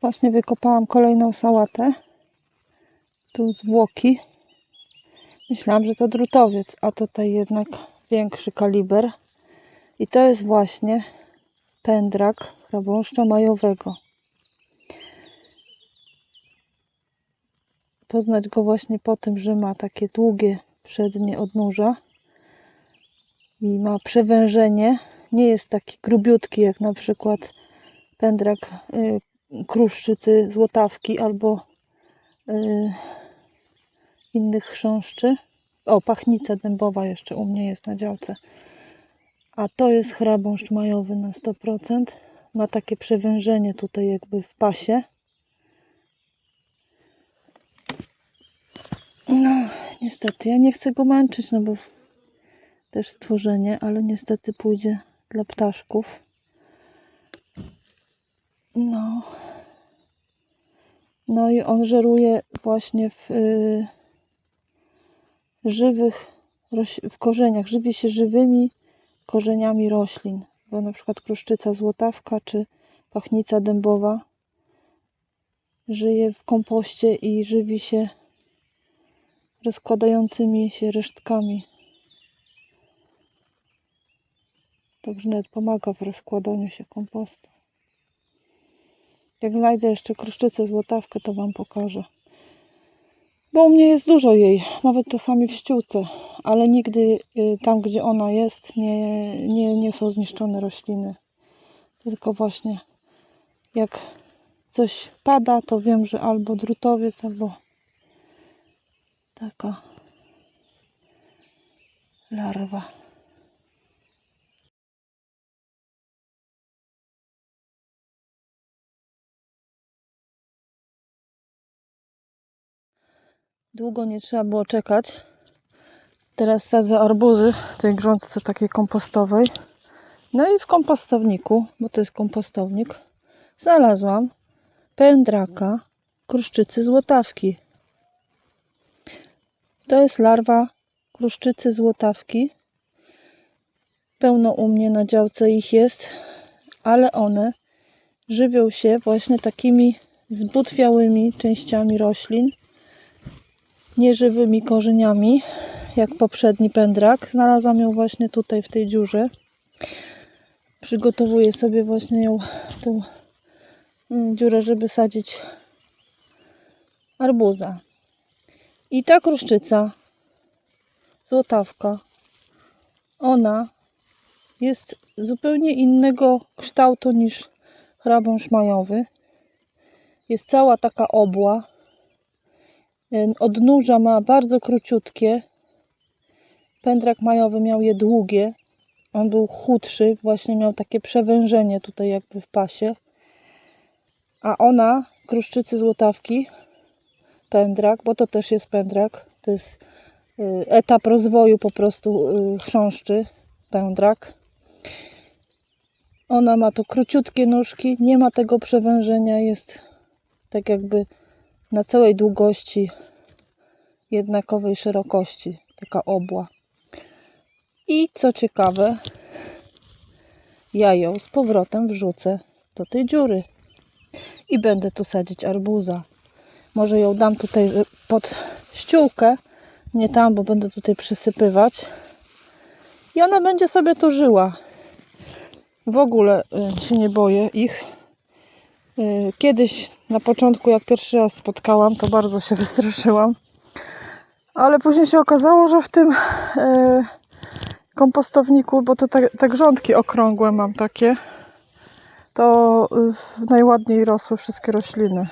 Właśnie wykopałam kolejną sałatę. Tu zwłoki. Myślałam, że to drutowiec, a tutaj jednak większy kaliber. I to jest właśnie pędrak chrabąszcza majowego. Poznać go właśnie po tym, że ma takie długie przednie odnóża i ma przewężenie. Nie jest taki grubiutki jak na przykład pędrak y, kruszczycy złotawki albo y, innych chrząszczy. O, pachnica dębowa jeszcze u mnie jest na działce. A to jest chrabąszcz majowy na 100%. Ma takie przewężenie tutaj jakby w pasie. No, niestety, ja nie chcę go męczyć, no bo też stworzenie, ale niestety pójdzie dla ptaszków. No. No i on żeruje właśnie w y, żywych, w korzeniach, żywi się żywymi korzeniami roślin, bo na przykład kruszczyca złotawka czy pachnica dębowa żyje w kompoście i żywi się rozkładającymi się resztkami. Także nawet pomaga w rozkładaniu się kompostu. Jak znajdę jeszcze kruszczycę złotawkę, to Wam pokażę. Bo u mnie jest dużo jej, nawet czasami w ściółce, ale nigdy y, tam, gdzie ona jest, nie, nie, nie są zniszczone rośliny. Tylko właśnie jak coś pada, to wiem, że albo drutowiec, albo taka larwa. Długo nie trzeba było czekać. Teraz sadzę arbuzy w tej grządce takiej kompostowej. No i w kompostowniku, bo to jest kompostownik, znalazłam pędraka kruszczycy złotawki. To jest larwa kruszczycy złotawki. Pełno u mnie na działce ich jest, ale one żywią się właśnie takimi zbutwiałymi częściami roślin, nieżywymi korzeniami, jak poprzedni pędrak. Znalazłam ją właśnie tutaj w tej dziurze. Przygotowuję sobie właśnie ją, tą mm, dziurę, żeby sadzić arbuza. I ta kruszczyca, złotawka, ona jest zupełnie innego kształtu niż chrabąszcz majowy. Jest cała taka obła. Odnóża ma bardzo króciutkie. Pędrak majowy miał je długie. On był chudszy, właśnie miał takie przewężenie tutaj jakby w pasie. A ona, kruszczycy złotawki, pędrak, bo to też jest pędrak. To jest y, etap rozwoju po prostu y, chrząszczy, pędrak. Ona ma to króciutkie nóżki, nie ma tego przewężenia, jest tak jakby na całej długości jednakowej szerokości, taka obła. I co ciekawe, ja ją z powrotem wrzucę do tej dziury i będę tu sadzić arbuza. Może ją dam tutaj y, pod ściółkę, nie tam, bo będę tutaj przysypywać. I ona będzie sobie tu żyła. W ogóle y, się nie boję ich. Y, Kiedyś na początku, jak pierwszy raz spotkałam, to bardzo się wystraszyłam. Ale później się okazało, że w tym y, kompostowniku, bo to te, te grządki okrągłe mam takie, to najładniej rosły wszystkie rośliny.